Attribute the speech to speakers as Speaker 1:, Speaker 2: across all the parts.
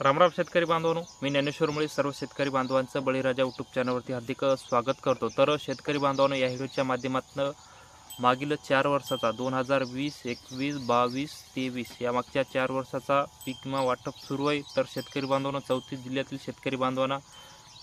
Speaker 1: रामराम शेतकरी बांधवांनो मी ज्ञानेश्वर मुळे सर्व शेतकरी बांधवांचं बळीराजा यूट्यूब चॅनलवरती हार्दिक स्वागत करतो. तर शेतकरी बांधवांनो या व्हिडिओच्या माध्यमातून मागील चार वर्षाचा दोन हजार वीस एकवीस बावीस तेवीस या मागच्या चार वर्षाचा पीक विमा वाटप सुरू आहे. तर शेतकरी बांधवांना चौतीस जिल्ह्यातील शेतकरी बांधवांना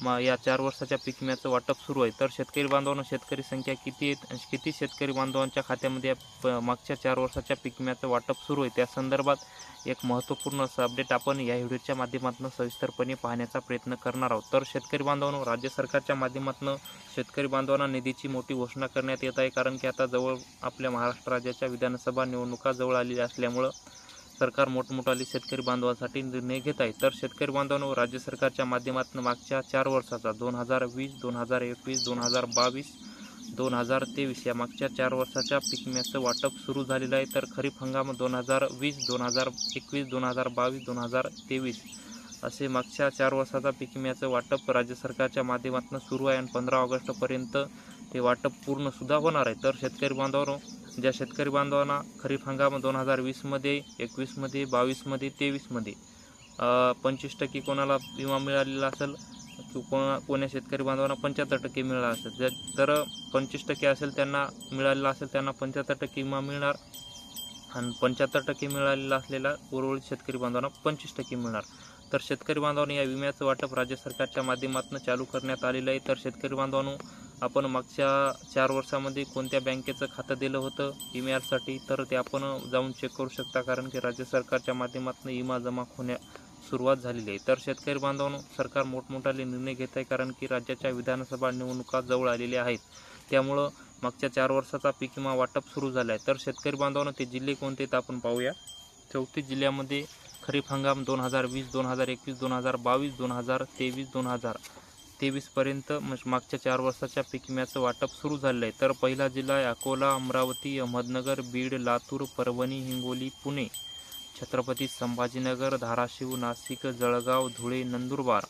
Speaker 1: मा या चार वर्षाच्या पीक विम्याचं वाटप सुरू आहे. तर शेतकरी बांधवांना शेतकरी संख्या किती आहेत किती शेतकरी बांधवांच्या खात्यामध्ये या मागच्या चार वर्षाच्या पीक विम्याचं वाटप सुरू आहे? त्या संदर्भात एक महत्त्वपूर्ण असं अपडेट आपण या व्हिडिओच्या माध्यमातून सविस्तरपणे पाहण्याचा प्रयत्न करणार आहोत. तर शेतकरी बांधवांनो राज्य सरकारच्या माध्यमातून शेतकरी बांधवांना निधीची मोठी घोषणा करण्यात येत आहे. कारण की आता जवळ आपल्या महाराष्ट्र राज्याच्या विधानसभा निवडणुका जवळ आलेल्या असल्यामुळं सरकार मोठमोठाले शेतकरी बांधवांसाठी निर्णय घेत आहे. तर शेतकरी बांधवांवर राज्य सरकारच्या माध्यमातून मागच्या चार वर्षाचा दोन हजार वीस दोन हजार एकवीस दोन हजार बावीस दोन हजार तेवीस या मागच्या चार वर्षाच्या पीक विम्याचं वाटप सुरू झालेलं आहे. तर खरीप हंगाम दोन हजार वीस दोन हजार एकवीस दोन हजार बावीस दोन हजार तेवीस असे मागच्या चार वर्षाचा पीक विम्याचं वाटप राज्य सरकारच्या माध्यमातून सुरू आहे आणि पंधरा ऑगस्टपर्यंत ते वाटप पूर्णसुद्धा होणार आहे. तर शेतकरी बांधवांनो ज्या शेतकरी बांधवांना खरीप हंगाम दोन हजार वीसमध्ये एकवीसमध्ये बावीसमध्ये तेवीसमध्ये पंचवीस टक्के कोणाला विमा मिळालेला असेल किंवा कोणा कोण्या शेतकरी बांधवांना पंच्याहत्तर टक्के मिळाला असेल. जर तर पंचवीस टक्के असेल त्यांना मिळालेला असेल त्यांना पंच्याहत्तर टक्के विमा मिळणार. आणि पंच्याहत्तर टक्के मिळालेला असलेला उर्वरित शेतकरी बांधवांना पंचवीस टक्के मिळणार. तर शेतकरी बांधवांनी या विम्याचं वाटप राज्य सरकारच्या माध्यमातून चालू करण्यात आलेलं आहे. तर शेतकरी बांधवांनो आपण मागच्या चार वर्षामध्ये कोणत्या बँकेचं खातं दिलं होतं विम्यासाठी तर ते आपण जाऊन चेक करू शकता कारण की राज्य सरकारच्या माध्यमातून इमा जमा होण्या सुरुवात झालेली आहे. तर शेतकरी बांधवांनो सरकार मोठमोठाले निर्णय घेत आहे कारण की राज्याच्या विधानसभा निवडणुका जवळ आलेल्या आहेत. त्यामुळं मागच्या चार वर्षाचा पीक विमा वाटप सुरू झाला आहे तर शेतकरी बांधवांनो ते जिल्हे कोणते ते आपण पाहूया. चौतीस जिल्ह्यामध्ये खरीप हंगाम दोन हजार वीस दोन हजार एकवीस दोन हजार बावीस दोन हजार तेवीस दोन हजार तेवीसपर्यंत म्हणजे मागच्या चार वर्षाच्या पीक विम्याचं वाटप सुरू झालं आहे तर पहिला जिल्हा आहे अकोला अमरावती अहमदनगर बीड लातूर परभणी हिंगोली पुणे छत्रपती संभाजीनगर धाराशिव नाशिक जळगाव धुळे नंदुरबार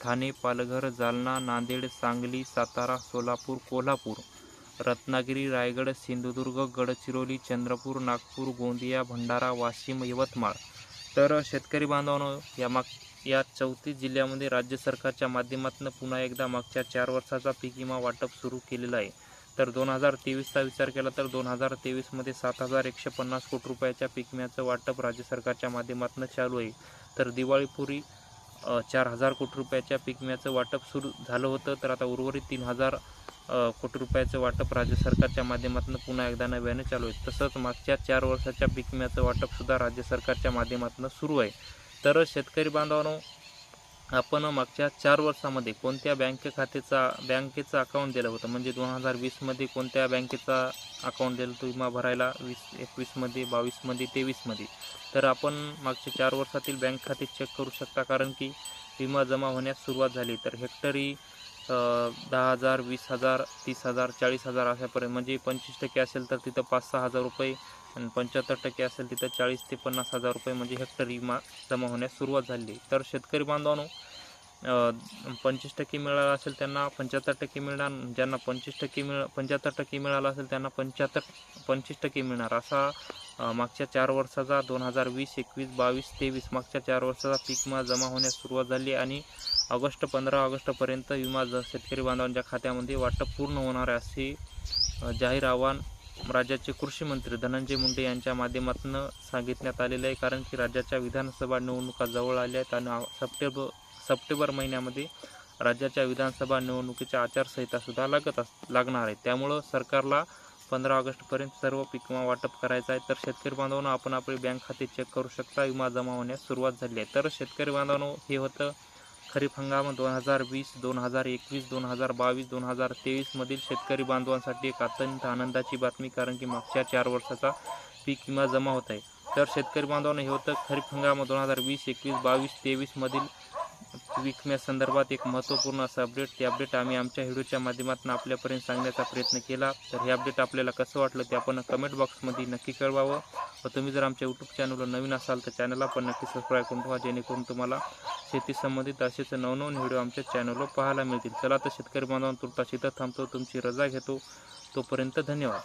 Speaker 1: ठाणे पालघर जालना नांदेड सांगली सातारा सोलापूर कोल्हापूर रत्नागिरी रायगड सिंधुदुर्ग गडचिरोली चंद्रपूर नागपूर गोंदिया भंडारा वाशिम यवतमाळ तर शेतकरी बांधवांनो या माग या चौतीस जिल्ह्यामध्ये राज्य सरकारच्या माध्यमातून पुन्हा एकदा मागच्या चार वर्षाचा पीक विमा वाटप सुरू केलेला आहे. तर दोन हजार तेवीसचा विचार केला तर दोन हजार तेवीसमध्ये सात हजार एकशे पन्नास कोटी रुपयाच्या पीक विम्याचं वाटप राज्य सरकारच्या माध्यमातून चालू आहे. तर दिवाळीपूर्वी चार हजार कोटी रुपयाच्या पीक विम्याचं वाटप सुरू झालं होतं. तर आता उर्वरित तीन हजार कोटी रुपयाचं वाटप राज्य सरकारच्या माध्यमातून पुन्हा एकदा नव्यानं चालू आहे. तसंच मागच्या चार वर्षाच्या पीक विम्याचं वाटपसुद्धा राज्य सरकारच्या माध्यमातून सुरू आहे. तर शेतकरी बांधवांनो आपण मागच्या चार वर्षामध्ये कोणत्या बँके खात्याचा बँकेचं अकाउंट दिलं होतं? म्हणजे दोन हजार वीसमध्ये कोणत्या बँकेचा अकाउंट दिलं होतं? विमा भरायला वीस एकवीसमध्ये बावीसमध्ये तेवीसमध्ये. तर आपण मागच्या चार वर्षातील बँक खाते चेक करू शकता. कारण की विमा जमा होण्यास सुरुवात झाली. तर हेक्टरी दहा हजार वीस हजार तीस हजार चाळीस हजार अशापर्यंत. म्हणजे पंचवीस टक्के असेल तर तिथं पाच सहा हजार रुपये आणि पंच्याहत्तर टक्के असेल तिथं चाळीस ते पन्नास हजार रुपये म्हणजे हेक्टर विमा जमा होण्यास सुरुवात झाली. तर शेतकरी बांधवांनो पंचवीस टक्के मिळाला असेल त्यांना पंच्याहत्तर टक्के मिळणार ज्यांना पंचवीस टक्के मिळ पंच्याहत्तर टक्के मिळाला असेल त्यांना पंच्याहत्तर पंचवीस टक्के मिळणार. असा मागच्या चार वर्षाचा दोन हजार वीस एकवीस बावीस तेवीस मागच्या चार वर्षाचा पीक विमा जमा होण्यास सुरुवात झाली आणि ऑगस्ट पंधरा ऑगस्टपर्यंत विमा ज शेतकरी बांधवांच्या खात्यामध्ये वाटप पूर्ण होणार आहे असे जाहीर आव्हान राज्याचे कृषी मंत्री धनंजय मुंडे यांच्या माध्यमातून सांगितण्यात आलेलं आहे. कारण की राज्याच्या विधानसभा निवडणुका जवळ आल्या आहेत आणि सप्टेंबर सप्टेंबर महिन्यामध्ये राज्याच्या विधानसभा निवडणुकीच्या आचारसंहितासुद्धा लागत अस लागणार आहे. त्यामुळं सरकारला पंधरा ऑगस्टपर्यंत सर्व पीक विमा वाटप करायचं आहे. तर शेतकरी बांधवांनो आपण आपले बँक खाते चेक करू शकता. विमा जमा होण्यास सुरुवात झाली आहे. तर शेतकरी बांधवांनो हे होतं खरीप हंगाम दोन हजार वीस दोन हजार एकवीस दोन हजार बावीस दोन हजार तेवीसमधील शेतकरी बांधवांसाठी एक अत्यंत आनंदाची बातमी कारण की मागच्या चार वर्षाचा पीक विमा जमा होत आहे. तर शेतकरी बांधवांनो हे होतं खरीप हंगाम दोन हजार वीस एकवीस बावीस तेवीसमधील विकण्यासंदर्भात एक महत्त्वपूर्ण असं अपडेट ते अपडेट आम्ही आमच्या व्हिडिओच्या माध्यमातून आपल्यापर्यंत सांगण्याचा प्रयत्न केला. तर हे अपडेट आपल्याला कसं वाटलं ते आपण कमेंट बॉक्समध्ये नक्की कळवावं. व तुम्ही जर आमच्या यूट्यूब चॅनलवर नवीन असाल तर चॅनलला पण नक्की सबस्क्राईब करून ठेवा जेणेकरून तुम्हाला शेती संबंधित असेच नवनवीन व्हिडिओ आमच्या चॅनलवर पाहायला मिळतील. चला तर शेतकरी बांधवांना तुर्तास इथं थांबतो. तुमची रजा घेतो. तोपर्यंत धन्यवाद.